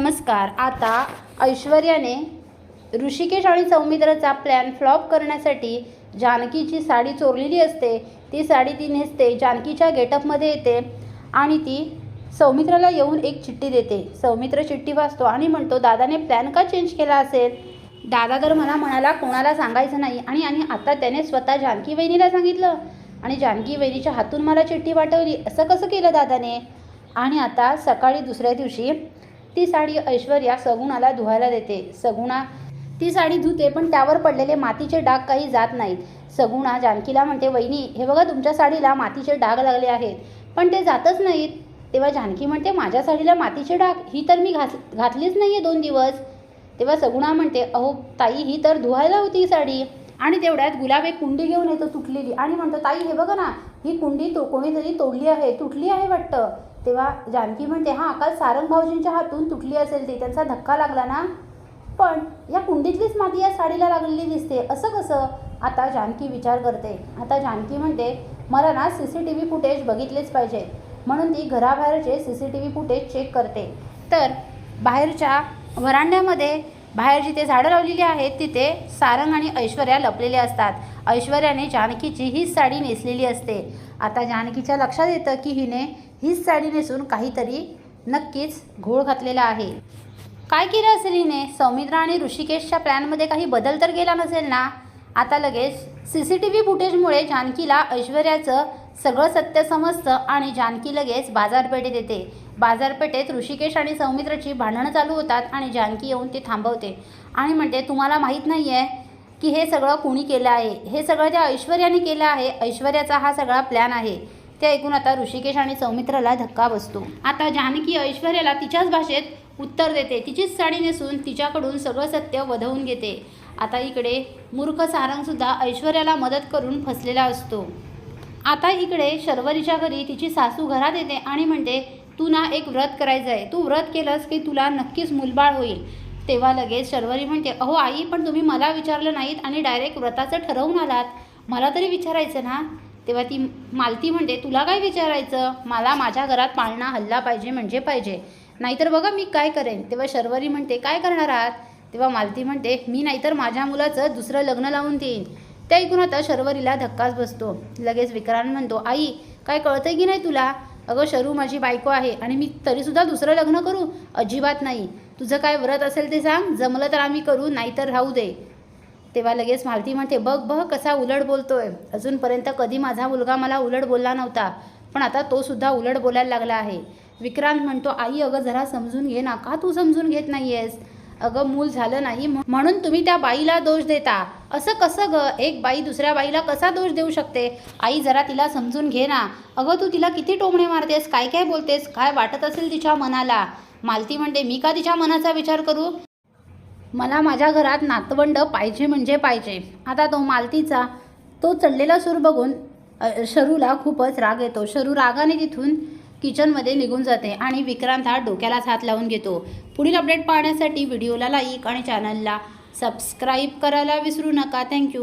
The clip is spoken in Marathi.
नमस्कार. आता ऐश्वर्याने ऋषिकेश आणि सौमित्राचा प्लॅन फ्लॉप करण्यासाठी जानकीची साडी चोरलेली असते. ती साडी ती नेसते जानकीच्या गेटअपमध्ये येते आणि ती सौमित्राला येऊन एक चिठ्ठी देते. सौमित्र चिठ्ठी वाचतो आणि म्हणतो दादाने प्लॅन का चेंज केला असेल? दादा तर मला म्हणाला कोणाला सांगायचं नाही आणि आणि आता त्याने स्वतः जानकी वहिनीला सांगितलं आणि जानकी वहिनीच्या हातून मला चिठ्ठी पाठवली. असं कसं केलं दादाने? आणि आता सकाळी दुसऱ्या दिवशी ती साडी ऐश्वर्या सगुणाला धुवायला देते. सगुणा ती साडी धुते पण त्यावर पडलेले मातीचे डाग काही जात नाहीत. सगुणा जानकीला म्हणते वहिनी हे बघा तुमच्या साडीला मातीचे डाग लागले आहेत. पण ते जातच नाहीत. तेव्हा जानकी म्हणते माझ्या साडीला मातीचे डाग? ही तर मी घास घातलीच नाही आहे दोन दिवस. तेव्हा सगुणा म्हणते अहो ताई ही तर धुवायला होती ही साडी. आणि तेवढ्यात गुलाब एक कुंडी घेऊन येतो तुटलेली. आणि म्हणतो ताई हे बघा ना ही कुंडी तो कोणीतरी तोडली आहे. तुटली आहे वाटतं. तेव्हा जानकी म्हणते हां काल सारंग भाऊजींच्या हातून तुटली असेल ती त्यांचा धक्का लागला ना? पण या कुंडीतलीच माती या साडीला लागलेली दिसते असं कसं? आता जानकी विचार करते. आता जानकी म्हणते मला ना C C T V footage बघितलेच पाहिजे. म्हणून ती घराबाहेरचे C C T V footage check करते. तर बाहेरच्या वरांड्यामध्ये बाहेर जिथे झाडं लावलेली आहेत तिथे सारंग आणि ऐश्वर्या लपलेले असतात. ऐश्वर्याने जानकीची हीच साडी नेसलेली असते. आता जानकीच्या लक्षात येतं की हिने हीच साडी नेसून काहीतरी नक्कीच घोळ घातलेला आहे. काय केलं असेल हिने? सौमित्रा आणि ऋषिकेशच्या प्लॅनमध्ये काही बदल तर गेला नसेल ना? आता लगेच सी सी टी व्ही फुटेजमुळे जानकीला ऐश्वर्याचं सगळं सत्य समजतं आणि जानकी लगेच बाजारपेठेत येते. बाजारपेठेत ऋषिकेश आणि सौमित्राची भांडणं चालू होतात आणि जानकी येऊन ते थांबवते. आणि म्हणते तुम्हाला माहीत नाही आहे की हे सगळं कुणी केलं आहे? हे सगळं त्या ऐश्वर्याने केलं आहे ऐश्वर्याचा हा सगळा प्लॅन आहे. ते ऐकून आता ऋषिकेश आणि सौमित्राला धक्का बसतो. आता जानकी ऐश्वर्याला तिच्याच भाषेत उत्तर देते. तिचीच साडी नेसून तिच्याकडून सगळं सत्य वधवून घेते. आता इकडे मूर्ख सारंगसुद्धा ऐश्वर्याला मदत करून फसलेला असतो. आता इकडे शर्वरीच्या घरी तिची सासू घरात येते आणि म्हणते तू ना एक व्रत करायचं आहे तू व्रत केलंस की तुला नक्कीच मुलबाळ होईल. तेव्हा लगेच शर्वरी म्हणते अहो आई पण तुम्ही मला विचारलं नाहीत आणि डायरेक्ट व्रताचं ठरवून आलात. मला तरी विचारायचं ना? तेव्हा ती मालती म्हणते तुला काय विचारायचं? मला माझ्या घरात पाळणा हल्ला पाहिजे म्हणजे पाहिजे. नाहीतर बघा मी काय करेन. तेव्हा शर्वरी म्हणते काय करणार आहात? तेव्हा मालती म्हणते मी नाहीतर माझ्या मुलाचं दुसरं लग्न लावून देईन. ते ऐकून आता शर्वरीला धक्काच बसतो. लगेच विक्रांत म्हणतो आई काय कळतंय की नाही तुला? अगं शरू माझी बायको आहे आणि मी तरीसुद्धा दुसरं लग्न करू? अजिबात नाही. तुझं काय व्रत असेल ते सांग. जमलं तर आम्ही करू नाहीतर राहू दे. तेव्हा लगेच मालती म्हणते बघ बघ कसा उलट बोलतोय. अजूनपर्यंत कधी माझा मुलगा मला उलट बोलला नव्हता पण आता तो सुद्धा उलट बोलायला लागला आहे. विक्रांत म्हणतो आई अगं जरा समजून घे ना. का तू समजून घेत नाही आहेस अगं मूल झालं नाही म्हणून तुम्ही त्या बाईला दोष देता. असं कसं ग? एक बाई दुसऱ्या बाईला कसा दोष देऊ शकते? आई जरा तिला समजून घे ना. अगं तू तिला किती टोमणे मारतेस? काय काय बोलतेस? काय वाटत असेल तिच्या मनाला? मालती म्हणते मी का तिच्या मनाचा विचार करू? मला माझ्या घरात नातवंड पाहिजे म्हणजे पाहिजे. आता तो मालतीचा तो चढलेला सूर बघून शरूला खूपच राग येतो. शरू रागाने तिथून किचनमध्ये निघून जाते आणि विक्रांत हा डोक्यालाच हात लावून घेतो. पुढील अपडेट पाहण्यासाठी व्हिडिओला लाईक आणि चॅनलला सबस्क्राईब करायला विसरू नका. थँक्यू